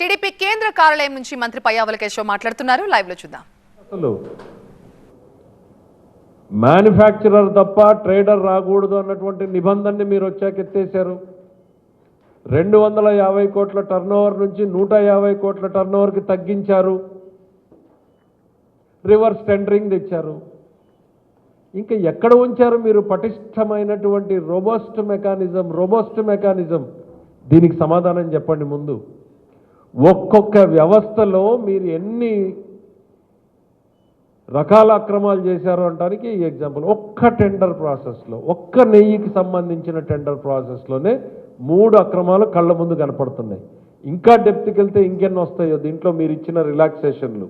TDP కేంద్ర కార్యాలయం నుంచి మంత్రి పయ్యావుల కేశవ్ మాట్లాడుతున్నారు. లైవ్లో చూద్దాం. అసలు మ్యానుఫ్యాక్చరర్ తప్ప ట్రేడర్ రాకూడదు అన్నటువంటి నిబంధనని మీరు వచ్చాక ఎత్తేసారు. రెండు వందల యాభై కోట్ల టర్నోవర్ నుంచి నూట యాభై కోట్ల టర్నోవర్కి తగ్గించారు. రివర్స్ టెండరింగ్ తెచ్చారు. ఇంకా ఎక్కడ ఉంచారు మీరు పటిష్టమైనటువంటి రోబోస్ట్ మెకానిజం రోబోస్ట్ మెకానిజం దీనికి సమాధానం చెప్పండి ముందు. ఒక్కొక్క వ్యవస్థలో మీరు ఎన్ని రకాల అక్రమాలు చేశారు అనడానికి ఈ ఎగ్జాంపుల్ ఒక్క టెండర్ ప్రాసెస్లో ఒక్క నెయ్యికి సంబంధించిన టెండర్ ప్రాసెస్లోనే మూడు అక్రమాలు కళ్ళ ముందు కనపడుతున్నాయి. ఇంకా డెప్త్కి వెళ్తే ఇంకెన్ని వస్తాయో? దీంట్లో మీరు ఇచ్చిన రిలాక్సేషన్లు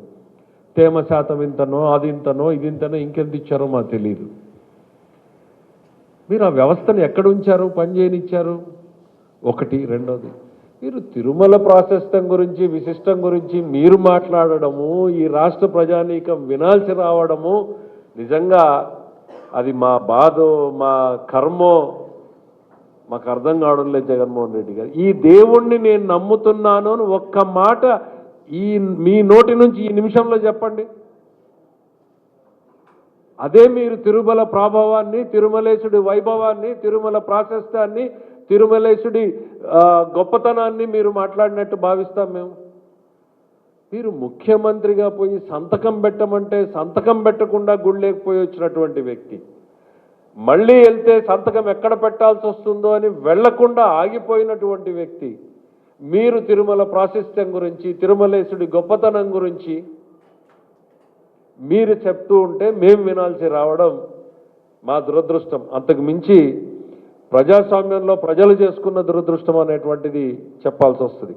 తేమ శాతం ఇంతనో అది ఇంతనో ఇది ఇంతనో ఇంకెంత ఇచ్చారో మాకు తెలియదు మీరు ఆ వ్యవస్థను ఎక్కడ ఉంచారు? పని చేయనిచ్చారు? ఒకటి రెండోది. మీరు తిరుమల ప్రాశస్తం గురించి విశిష్టం గురించి మీరు మాట్లాడడము ఈ రాష్ట్ర ప్రజానీకం వినాల్సి రావడము నిజంగా అది మా బాధో మా కర్మో మాకు అర్థం కావడం లేదు జగన్మోహన్ రెడ్డి గారు. ఈ దేవుణ్ణి నేను నమ్ముతున్నాను అని ఒక్క మాట ఈ మీ నోటి నుంచి ఈ నిమిషంలో చెప్పండి. అదే మీరు తిరుమల ప్రాభవాన్ని తిరుమలేశుడి వైభవాన్ని తిరుమల ప్రాశస్త్యాన్ని తిరుమలేశుడి గొప్పతనాన్ని మీరు మాట్లాడినట్టు భావిస్తాం మేము. మీరు ముఖ్యమంత్రిగా పోయి సంతకం పెట్టమంటే సంతకం పెట్టకుండా గుళ్ళేకపోయి వచ్చినటువంటి వ్యక్తి. మళ్ళీ వెళ్తే సంతకం ఎక్కడ పెట్టాల్సి వస్తుందో అని వెళ్ళకుండా ఆగిపోయినటువంటి వ్యక్తి. మీరు తిరుమల ప్రాశస్త్యం గురించి తిరుమలేశుడి గొప్పతనం గురించి మీరు చెప్తూ ఉంటే మేము వినాల్సి రావడం మా దురదృష్టం. అంతకు మించి ప్రజాస్వామ్యంలో ప్రజలు చేసుకున్న దురదృష్టం అనేటువంటిది చెప్పాల్సి వస్తుంది.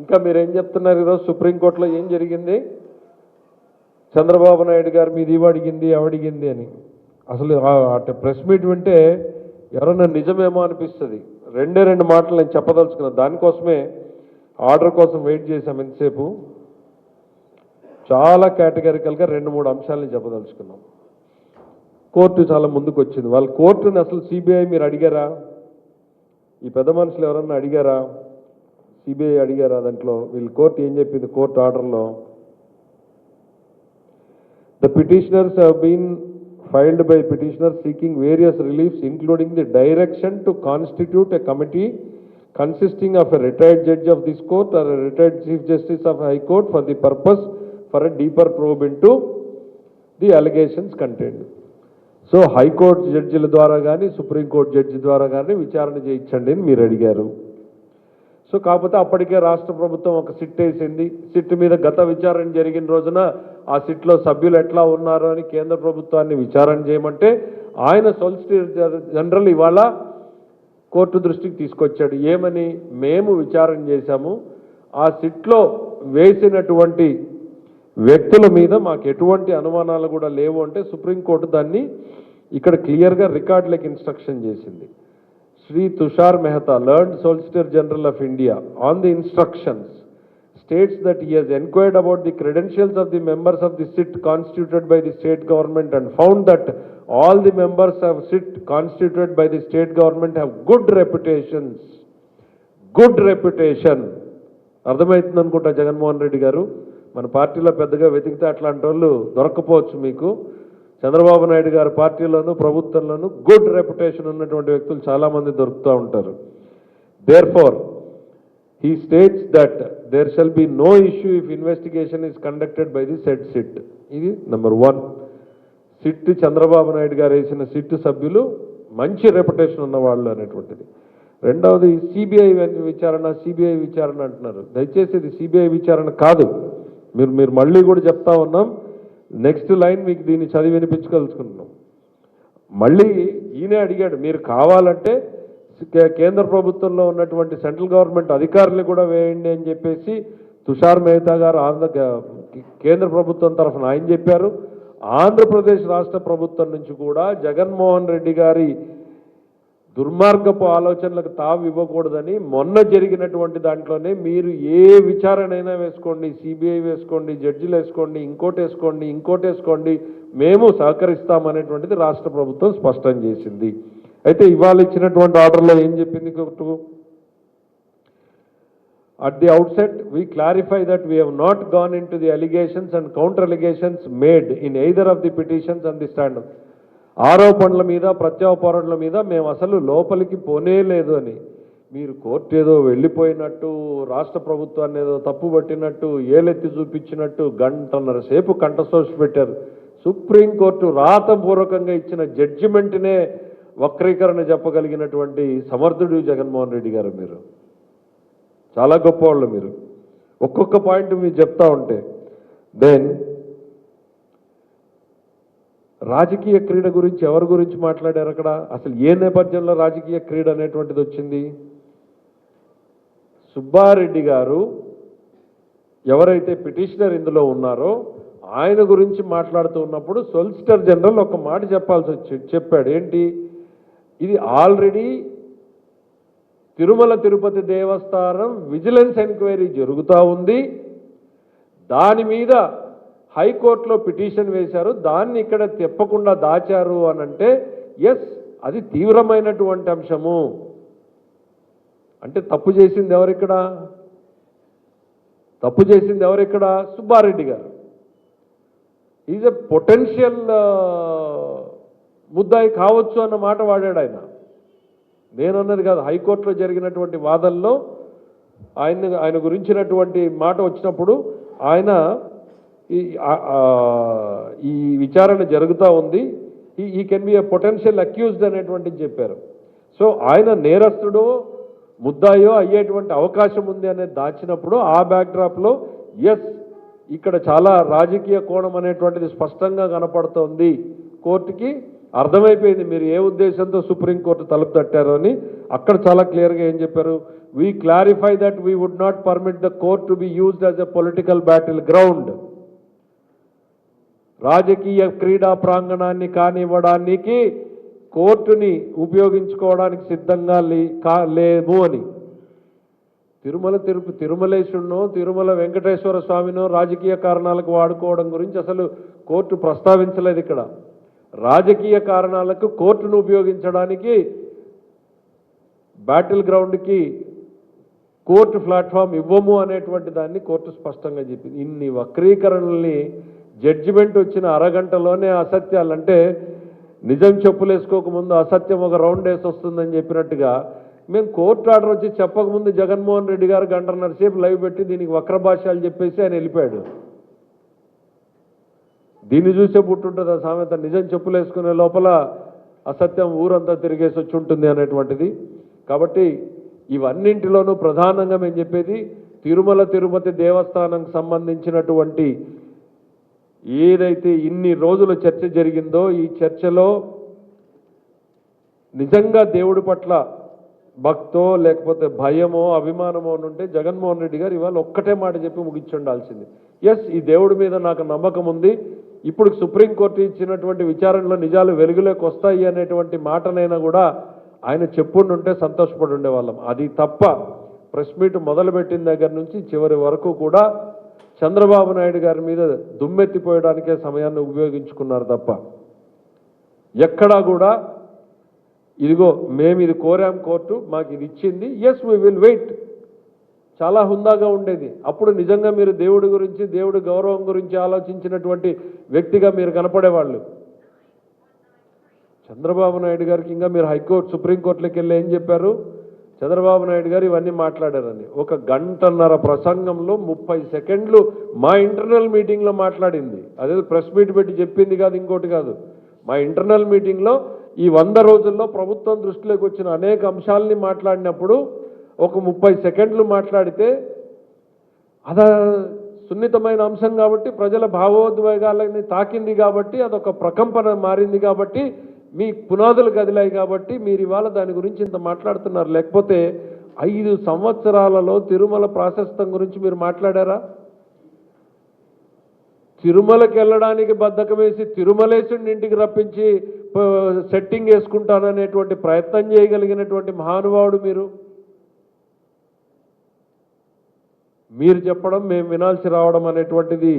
ఇంకా మీరేం చెప్తున్నారు ఈరోజు? సుప్రీంకోర్టులో ఏం జరిగింది? చంద్రబాబు నాయుడు గారు మీది అడిగింది అవడిగింది అని. అసలు అటు ప్రెస్ మీట్ వింటే ఎవరన్నా నిజమేమో అనిపిస్తుంది. రెండే రెండు మాటలు నేను చెప్పదలుచుకున్నాను దానికోసమే ఆర్డర్ కోసం వెయిట్ చేశాం ఎంతసేపు చాలా కేటగిరికల్గా రెండు మూడు అంశాలని చెప్పదలుచుకున్నాం. కోర్టు చాలా ముందుకు వచ్చింది వాళ్ళ కోర్టుని అసలు సిబిఐ మీరు అడిగారా? ఈ పెద్ద మనుషులు ఎవరన్నా అడిగారా? సిబిఐ అడిగారా దాంట్లో? వీళ్ళు కోర్టు ఏం చెప్పింది? కోర్టు ఆర్డర్లో? The petitioners have been filed by petitioner seeking various reliefs including the direction to constitute a committee consisting of a retired judge of this court or retired chief justice of high court for the purpose for a deeper probe into the allegations content so high court జడ్జిల ద్వారా కానీ supreme court judge ద్వారా కానీ విచారణ చేయించండి అని మీరు అడిగారు. So కాకపోతే అప్పటికే రాష్ట్ర ప్రభుత్వం ఒక సిట్ వేసింది. సిట్ మీద గత విచారణ జరిగిన రోజున ఆ సిట్లో సభ్యులు ఎట్లా ఉన్నారు అని కేంద్ర ప్రభుత్వాన్ని విచారణ చేయమంటే ఆయన సొలిసిటర్ జనరల్ ఇవాళ కోర్టు దృష్టికి తీసుకొచ్చాడు. ఏమని? మేము విచారణ చేశాము. ఆ సిట్లో వేసినటువంటి వ్యక్తుల మీద మాకు ఎటువంటి అనుమానాలు కూడా లేవు అంటే సుప్రీంకోర్టు దాన్ని ఇక్కడ క్లియర్గా రికార్డ్ రికార్డులకు ఇన్స్ట్రక్షన్ చేసింది. Shri Tushar Mehta learned solicitor general of India on the instructions states that he has enquired about the credentials of the members of the SIT constituted by the state government and found that all the members of SIT constituted by the state government have good reputations good reputation అర్థమవుతుంది అనుకుంటా జగన్మోహన్ రెడ్డి గారు? మన పార్టీలో పెద్దగా వెతికితే అట్లాంటి వాళ్ళు దొరకపోవచ్చు మీకు. చంద్రబాబు నాయుడు గారి పార్టీలోనూ ప్రభుత్వంలోనూ గుడ్ రెప్యుటేషన్ ఉన్నటువంటి వ్యక్తులు చాలామంది దొరుకుతూ ఉంటారు. Therefore he states that there shall be no issue if investigation is conducted by the set SIT ఇది number one SIT Chandrababu Naidu garu వేసిన సిట్ సభ్యులు మంచి రెప్యుటేషన్ ఉన్న వాళ్ళు అనేటువంటిది. రెండవది సిబిఐ విచారణ సిబిఐ విచారణ అంటున్నారు. దయచేసి ఇది సిబిఐ విచారణ కాదు. మీరు మీరు మళ్ళీ కూడా చెప్తా ఉన్నాం. నెక్స్ట్ లైన్ మీకు దీన్ని చదివి వినిపించగలుచుకుంటున్నాం మళ్ళీ ఈయనే అడిగాడు మీరు కావాలంటే కేంద్ర ప్రభుత్వంలో ఉన్నటువంటి సెంట్రల్ గవర్నమెంట్ అధికారులు కూడా వేయండి అని చెప్పేసి తుషార్ మెహతా గారు ఆంధ్ర కేంద్ర ప్రభుత్వం తరఫున ఆయన చెప్పారు. ఆంధ్రప్రదేశ్ రాష్ట్ర ప్రభుత్వం నుంచి కూడా జగన్మోహన్ రెడ్డి గారి దుర్మార్గపు ఆలోచనలకు తావు ఇవ్వకూడదని మొన్న జరిగినటువంటి దాంట్లోనే మీరు ఏ విచారణైనా వేసుకోండి సిబిఐ వేసుకోండి జడ్జిలు వేసుకోండి ఇంకోటి వేసుకోండి ఇంకోటి వేసుకోండి మేము సహకరిస్తామనేటువంటిది రాష్ట్ర ప్రభుత్వం స్పష్టం చేసింది అయితే ఇవాళ ఇచ్చినటువంటి ఆర్డర్లో ఏం చెప్పింది at At the outset, we clarify that we have not gone into the allegations and counter allegations made in either of the petitions and the stand. ఆరోపణల మీద ప్రత్యాపరణల మీద మేము అసలు లోపలికి పోనే లేదు అని. మీరు కోర్టు ఏదో వెళ్ళిపోయినట్టు రాష్ట్ర ప్రభుత్వాన్ని ఏదో తప్పు పట్టినట్టు ఏలెత్తి చూపించినట్టు గంటన్నర సేపు కంఠసోషి పెట్టారు. సుప్రీంకోర్టు రాతపూర్వకంగా ఇచ్చిన జడ్జిమెంట్నే వక్రీకరణ చెప్పగలిగినటువంటి సమర్థుడు జగన్మోహన్ రెడ్డి గారు మీరు. చాలా గొప్పవాళ్ళు మీరు. ఒక్కొక్క పాయింట్ మీరు చెప్తా ఉంటే. దెన్ రాజకీయ క్రీడ గురించి ఎవరి గురించి మాట్లాడారు అక్కడ? అసలు ఏ నేపథ్యంలో రాజకీయ క్రీడ అనేటువంటిది వచ్చింది? సుబ్బారెడ్డి గారు ఎవరైతే పిటిషనర్ ఇందులో ఉన్నారో ఆయన గురించి మాట్లాడుతూ ఉన్నప్పుడు సొలిసిటర్ జనరల్ ఒక మాట చెప్పాల్సి వచ్చి చెప్పాడు. ఏంటి? ఇది ఆల్రెడీ తిరుమల తిరుపతి దేవస్థానం విజిలెన్స్ ఎంక్వైరీ జరుగుతూ ఉంది. దాని మీద హైకోర్టులో పిటిషన్ వేశారు దాన్ని ఇక్కడ తెప్పకుండా దాచారు అని అంటే ఎస్ అది తీవ్రమైనటువంటి అంశము. అంటే తప్పు చేసింది ఎవరిక్కడ? తప్పు చేసింది ఎవరిక్కడ? సుబ్బారెడ్డి గారు. ఈజ్ ఎ పొటెన్షియల్ ముద్దాయి కావచ్చు అన్న మాట వాడాడు ఆయన. నేనన్నది కాదు హైకోర్టులో జరిగినటువంటి వాదనలో ఆయన ఆయన గురించినటువంటి మాట వచ్చినప్పుడు ఆయన ఈ ఈ విచారణ జరుగుతూ ఉంది. ఈ ఈ can be a potential accused అనేటువంటిది చెప్పారు. సో ఆయన నేరస్తుడో ముద్దాయో అయ్యేటువంటి అవకాశం ఉంది అనేది దాచినప్పుడు ఆ బ్యాక్డ్రాప్లో ఎస్ ఇక్కడ చాలా రాజకీయ కోణం అనేటువంటిది స్పష్టంగా కనపడుతోంది కోర్టుకి. అర్థమైపోయింది మీరు ఏ ఉద్దేశంతో సుప్రీంకోర్టు తలుపు తట్టారు అని. అక్కడ చాలా క్లియర్గా ఏం చెప్పారు? We clarify that we would not permit the court to be used as a political battle ground రాజకీయ క్రీడా ప్రాంగణాన్ని కానివ్వడానికి కోర్టుని ఉపయోగించుకోవడానికి సిద్ధంగా లే- కా లేము అని. తిరుమల తిరుపతి తిరుమలేశుడినో తిరుమల వెంకటేశ్వర స్వామినో రాజకీయ కారణాలకు వాడుకోవడం గురించి అసలు కోర్టు ప్రస్తావించలేదు ఇక్కడ. రాజకీయ కారణాలకు కోర్టును ఉపయోగించడానికి బ్యాటిల్ గ్రౌండ్కి కోర్టు ప్లాట్ఫామ్ ఇవ్వము అనేటువంటి దాన్ని కోర్టు స్పష్టంగా చెప్పింది. ఇన్ని వక్రీకరణల్ని జడ్జిమెంట్ వచ్చిన అరగంటలోనే అసత్యాలంటే నిజం చెప్పులేసుకోకముందు అసత్యం ఒక రౌండ్ వేసి వస్తుందని చెప్పినట్టుగా మేము కోర్టు ఆర్డర్ వచ్చి చెప్పకముందు జగన్మోహన్ రెడ్డి గారు గంటన్నర సేపు లైవ్ పెట్టి దీనికి వక్ర భాషలు చెప్పేసి ఆయన వెళ్ళిపోయాడు. దీన్ని చూసే పుట్టుంటుంది ఆ సామెత నిజం చెప్పులేసుకునే లోపల అసత్యం ఊరంతా తిరిగేసి వచ్చి ఉంటుంది అనేటువంటిది. కాబట్టి ఇవన్నింటిలోనూ ప్రధానంగా మేము చెప్పేది తిరుమల తిరుపతి దేవస్థానంకి సంబంధించినటువంటి ఏదైతే ఇన్ని రోజుల చర్చ జరిగిందో ఈ చర్చలో నిజంగా దేవుడి పట్ల భక్తో లేకపోతే భయమో అభిమానమో అని ఉంటే జగన్మోహన్ రెడ్డి గారు ఇవాళ ఒక్కటే మాట చెప్పి ముగించుండాల్సింది. ఎస్ ఈ దేవుడి మీద నాకు నమ్మకం ఉంది. ఇప్పుడు సుప్రీంకోర్టు ఇచ్చినటువంటి విచారణలో నిజాలు వెలుగులోకి వస్తాయి అనేటువంటి మాటనైనా కూడా ఆయన చెప్పుండుంటే సంతోషపడి ఉండేవాళ్ళం అది తప్ప ప్రెస్ మీట్ మొదలుపెట్టిన దగ్గర నుంచి చివరి వరకు కూడా చంద్రబాబు నాయుడు గారి మీద దుమ్మెత్తిపోయడానికే సమయాన్ని ఉపయోగించుకున్నారు తప్ప ఎక్కడా కూడా ఇదిగో మేము ఇది కోరాం కోర్టు మాకు ఇది ఇచ్చింది ఎస్ వీ విల్ వెయిట్ చాలా హుందాగా ఉండేది. అప్పుడు నిజంగా మీరు దేవుడి గురించి దేవుడి గౌరవం గురించి ఆలోచించినటువంటి వ్యక్తిగా మీరు కనపడేవాళ్ళు. చంద్రబాబు నాయుడు గారికి ఇంకా మీరు హైకోర్టు సుప్రీంకోర్టులోకి వెళ్ళి ఏం చెప్పారు? చంద్రబాబు నాయుడు గారు ఇవన్నీ మాట్లాడారని ఒక గంటన్నర ప్రసంగంలో ముప్పై సెకండ్లు మా ఇంటర్నల్ మీటింగ్లో మాట్లాడింది. అదే ప్రెస్ మీట్ పెట్టి చెప్పింది కాదు ఇంకోటి కాదు. మా ఇంటర్నల్ మీటింగ్లో ఈ వంద రోజుల్లో ప్రభుత్వం దృష్టిలోకి వచ్చిన అనేక అంశాలని మాట్లాడినప్పుడు ఒక ముప్పై సెకండ్లు మాట్లాడితే అద సున్నితమైన అంశం కాబట్టి ప్రజల భావోద్వేగాలని తాకింది కాబట్టి అదొక ప్రకంపన మారింది కాబట్టి మీ పునాదులు కదిలాయి కాబట్టి మీరు ఇవాళ దాని గురించి ఇంత మాట్లాడుతున్నారు. లేకపోతే ఐదు సంవత్సరాలలో తిరుమల ప్రాశస్తం గురించి మీరు మాట్లాడారా? తిరుమలకి వెళ్ళడానికి బద్ధకం వేసి తిరుమలేసుడిని ఇంటికి రప్పించి సెట్టింగ్ వేసుకుంటాననేటువంటి ప్రయత్నం చేయగలిగినటువంటి మహానుభావుడు మీరు? మీరు చెప్పడం మేము వినాల్సి రావడం అనేటువంటిది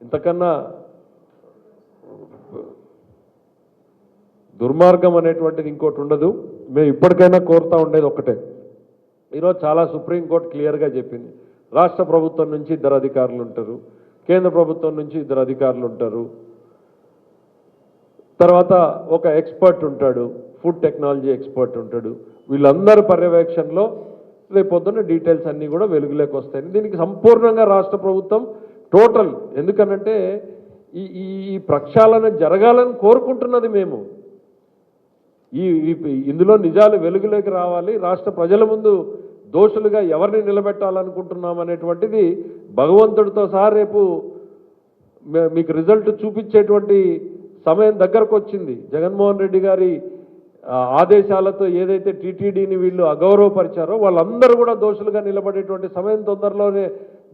ఇంతకన్నా దుర్మార్గం అనేటువంటిది ఇంకోటి ఉండదు. మేము ఇప్పటికైనా కోరుతా ఉండేది ఒకటే ఈరోజు చాలా సుప్రీంకోర్టు క్లియర్గా చెప్పింది. రాష్ట్ర ప్రభుత్వం నుంచి ఇద్దరు అధికారులు ఉంటారు. కేంద్ర ప్రభుత్వం నుంచి ఇద్దరు అధికారులు ఉంటారు. తర్వాత ఒక ఎక్స్పర్ట్ ఉంటాడు. ఫుడ్ టెక్నాలజీ ఎక్స్పర్ట్ ఉంటాడు. వీళ్ళందరి పర్యవేక్షణలో రేపొద్దున డీటెయిల్స్ అన్నీ కూడా వెలుగులోకి వస్తాయి దీనికి సంపూర్ణంగా రాష్ట్ర ప్రభుత్వం టోటల్. ఎందుకనంటే ఈ ఈ ప్రక్షాళన జరగాలని కోరుకుంటున్నది మేము. ఈ ఇందులో నిజాలు వెలుగులోకి రావాలి. రాష్ట్ర ప్రజల ముందు దోషులుగా ఎవరిని నిలబెట్టాలనుకుంటున్నాం అనేటువంటిది భగవంతుడితో సహా రేపు మీకు రిజల్ట్ చూపించేటువంటి సమయం దగ్గరకు వచ్చింది. జగన్మోహన్ రెడ్డి గారి ఆదేశాలతో ఏదైతే టీటీడీని వీళ్ళు అగౌరవపరిచారో వాళ్ళందరూ కూడా దోషులుగా నిలబడేటువంటి సమయం తొందరలోనే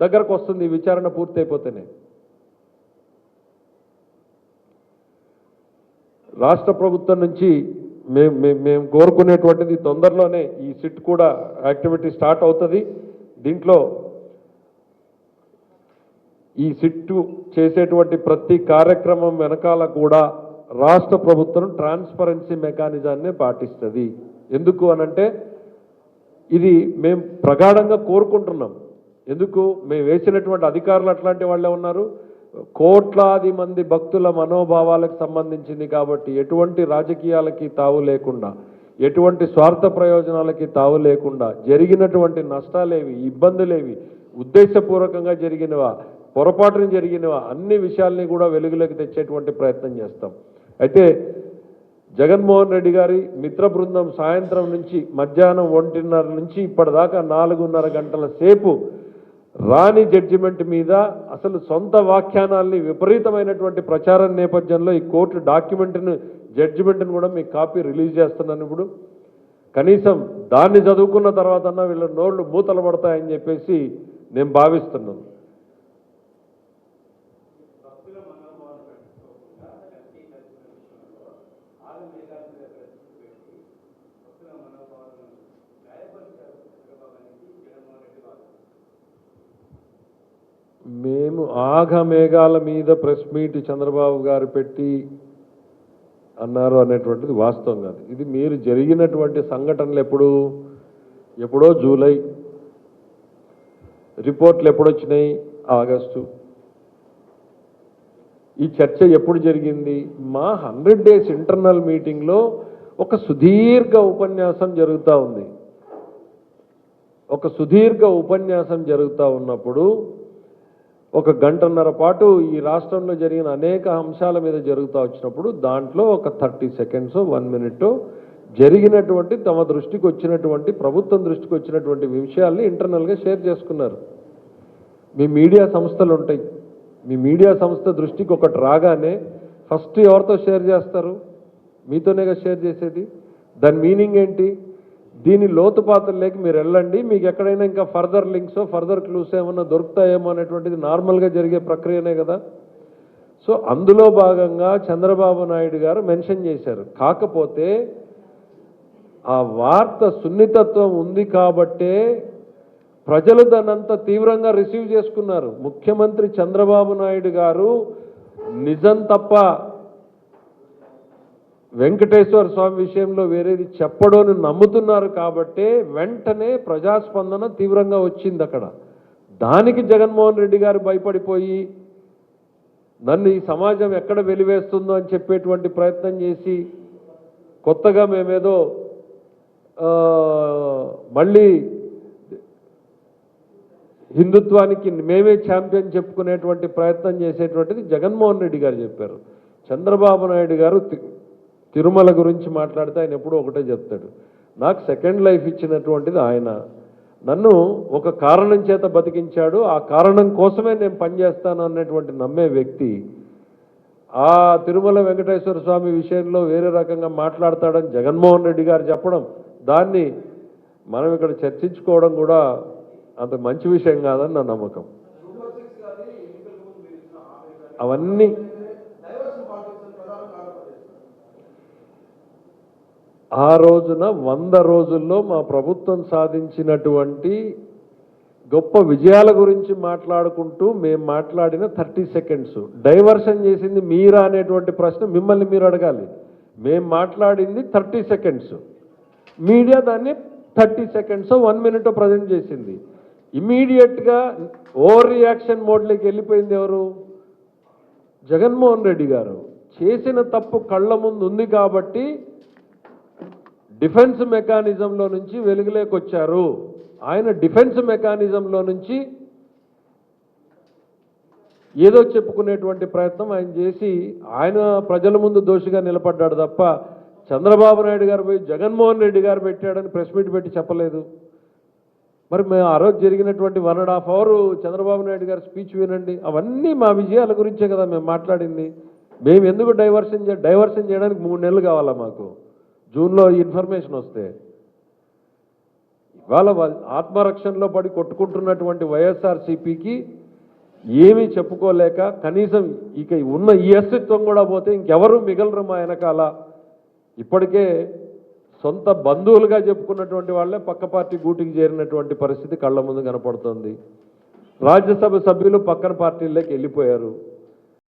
దగ్గరకు వస్తుంది. విచారణ పూర్తయిపోతేనే. రాష్ట్ర ప్రభుత్వం నుంచి మేము మేము మేము కోరుకునేటువంటిది తొందరలోనే ఈ సిట్ కూడా యాక్టివిటీ స్టార్ట్ అవుతుంది. దీంట్లో ఈ సిట్టు చేసేటువంటి ప్రతి కార్యక్రమం వెనకాల కూడా రాష్ట్ర ప్రభుత్వం ట్రాన్స్పరెన్సీ మెకానిజాన్ని పాటిస్తుంది. ఎందుకు అనంటే ఇది మేము ప్రగాఢంగా కోరుకుంటున్నాం. ఎందుకు? మేము వేసినటువంటి అధికారులు అట్లాంటి వాళ్ళే ఉన్నారు. కోట్లాది మంది భక్తుల మనోభావాలకు సంబంధించింది కాబట్టి ఎటువంటి రాజకీయాలకి తావు లేకుండా ఎటువంటి స్వార్థ ప్రయోజనాలకి తావు లేకుండా జరిగినటువంటి నష్టాలేవి ఇబ్బందులేవి ఉద్దేశపూర్వకంగా జరిగినవా పొరపాటున జరిగినవా అన్ని విషయాల్ని కూడా వెలుగులోకి తెచ్చేటువంటి ప్రయత్నం చేస్తాం. అయితే జగన్మోహన్ రెడ్డి గారి మిత్ర బృందం సాయంత్రం నుంచి మధ్యాహ్నం ఒంటిన్నర నుంచి ఇప్పటిదాకా నాలుగున్నర గంటల సేపు రాని జడ్జిమెంట్ మీద అసలు సొంత వ్యాఖ్యానాల్ని విపరీతమైనటువంటి ప్రచారం నేపథ్యంలో ఈ కోర్టు డాక్యుమెంట్ను జడ్జిమెంట్ని కూడా మీ కాపీ రిలీజ్ చేస్తున్నాను ఇప్పుడు. కనీసం దాన్ని చదువుకున్న తర్వాత వీళ్ళ నోళ్ళు మూతలు పడతాయని చెప్పేసి నేను భావిస్తున్నాను. మేము ఆఘమేఘాల మీద ప్రెస్ మీట్ చంద్రబాబు గారు పెట్టి అన్నారు అనేటువంటిది వాస్తవం కాదు. ఇది మీరు జరిగినటువంటి సంఘటనలు ఎప్పుడు? ఎప్పుడో జూలై. రిపోర్ట్లు ఎప్పుడొచ్చినాయి? ఆగస్టు. ఈ చర్చ ఎప్పుడు జరిగింది? మా హండ్రెడ్ డేస్ ఇంటర్నల్ మీటింగ్లో ఒక సుదీర్ఘ ఉపన్యాసం జరుగుతూ ఉంది. ఒక సుదీర్ఘ ఉపన్యాసం జరుగుతూ ఉన్నప్పుడు ఒక గంటన్నర పాటు ఈ రాష్ట్రంలో జరిగిన అనేక అంశాల మీద జరుగుతూ వచ్చినప్పుడు దాంట్లో ఒక థర్టీ సెకండ్స్ వన్ మినిట్ జరిగినటువంటి తమ దృష్టికి వచ్చినటువంటి ప్రభుత్వం దృష్టికి వచ్చినటువంటి విషయాల్ని ఇంటర్నల్గా షేర్ చేసుకున్నారు. మీ మీడియా సంస్థలు ఉంటాయి. మీ మీడియా సంస్థ దృష్టికి ఒకటి రాగానే ఫస్ట్ ఎవరితో షేర్ చేస్తారు? మీతోనేగా షేర్ చేసేది? దాని మీనింగ్ ఏంటి? దీని లోతుపాతుల్లోకి మీరు వెళ్ళండి. మీకు ఎక్కడైనా ఇంకా ఫర్దర్ లింక్స్ ఫర్దర్ క్లూస్ ఏమన్నా దొరుకుతాయేమో అనేటువంటిది నార్మల్గా జరిగే ప్రక్రియనే కదా. సో అందులో భాగంగా చంద్రబాబు నాయుడు గారు మెన్షన్ చేశారు. కాకపోతే ఆ వార్త సున్నితత్వం ఉంది కాబట్టే ప్రజలు దాన్నంత తీవ్రంగా రిసీవ్ చేసుకున్నారు. ముఖ్యమంత్రి చంద్రబాబు నాయుడు గారు నిజం తప్ప వెంకటేశ్వర స్వామి విషయంలో వేరేది చెప్పడోని నమ్ముతున్నారు కాబట్టే వెంటనే ప్రజాస్పందన తీవ్రంగా వచ్చింది అక్కడ. దానికి జగన్మోహన్ రెడ్డి గారు భయపడిపోయి నన్ను ఈ సమాజం ఎక్కడ వెలివేస్తుందో అని చెప్పేటువంటి ప్రయత్నం చేసి కొత్తగా మేమేదో మళ్ళీ హిందుత్వానికి మేమే ఛాంపియన్ చెప్పుకునేటువంటి ప్రయత్నం చేసేటువంటిది జగన్మోహన్ రెడ్డి గారు చెప్పారు. చంద్రబాబు నాయుడు గారు తిరుమల గురించి మాట్లాడితే ఆయన ఎప్పుడూ ఒకటే చెప్తాడు. నాకు సెకండ్ లైఫ్ ఇచ్చినటువంటిది ఆయన. నన్ను ఒక కారణం చేత బతికించాడు. ఆ కారణం కోసమే నేను పనిచేస్తాను అన్నటువంటి నమ్మే వ్యక్తి ఆ తిరుమల వెంకటేశ్వర స్వామి విషయంలో వేరే రకంగా మాట్లాడతాడని జగన్మోహన్ రెడ్డి గారు చెప్పడం దాన్ని మనం ఇక్కడ చర్చించుకోవడం కూడా అంత మంచి విషయం కాదని నా నమ్మకం. అవన్నీ ఆ రోజున వంద రోజుల్లో మా ప్రభుత్వం సాధించినటువంటి గొప్ప విజయాల గురించి మాట్లాడుకుంటూ మేము మాట్లాడిన థర్టీ సెకండ్స్. డైవర్షన్ చేసింది మీరా అనేటువంటి ప్రశ్న మిమ్మల్ని మీరు అడగాలి. మేము మాట్లాడింది థర్టీ సెకండ్స్. మీడియా దాన్ని thirty seconds one minute present చేసింది. ఇమీడియట్గా ఓవర్ రియాక్షన్ మోడ్లోకి వెళ్ళిపోయింది ఎవరు? జగన్మోహన్ రెడ్డి గారు. చేసిన తప్పు కళ్ళ ముందు ఉంది కాబట్టి డిఫెన్స్ మెకానిజంలో నుంచి వెలుగులోకి వచ్చారు ఆయన డిఫెన్స్ మెకానిజంలో నుంచి ఏదో చెప్పుకునేటువంటి ప్రయత్నం ఆయన చేసి ఆయన ప్రజల ముందు దోషిగా నిలబడ్డాడు తప్ప చంద్రబాబు నాయుడు గారు పోయి జగన్మోహన్ రెడ్డి గారు పెట్టాడని ప్రెస్ మీట్ పెట్టి చెప్పలేదు. మరి మేము ఆ రోజు జరిగినటువంటి one and half hour Chandrababu Naidu గారి స్పీచ్ వినండి. అవన్నీ మా విజయాల గురించే కదా మేము మాట్లాడింది. మేము ఎందుకు డైవర్షన్ డైవర్షన్ చేయడానికి మూడు నెలలు కావాలా మాకు? జూన్లో ఇన్ఫర్మేషన్ వస్తే ఇవాళ ఆత్మరక్షణలో పడి కొట్టుకుంటున్నటువంటి వైఎస్ఆర్సీపీకి ఏమీ చెప్పుకోలేక కనీసం ఇక ఉన్న ఈ అస్తిత్వం కూడా పోతే ఇంకెవరు మిగలరు మా వెనకాల. ఇప్పటికే సొంత బంధువులుగా చెప్పుకున్నటువంటి వాళ్ళే పక్క పార్టీ గూటికి చేరినటువంటి పరిస్థితి కళ్ళ ముందు కనపడుతోంది. రాజ్యసభ సభ్యులు పక్కన పార్టీల్లోకి వెళ్ళిపోయారు.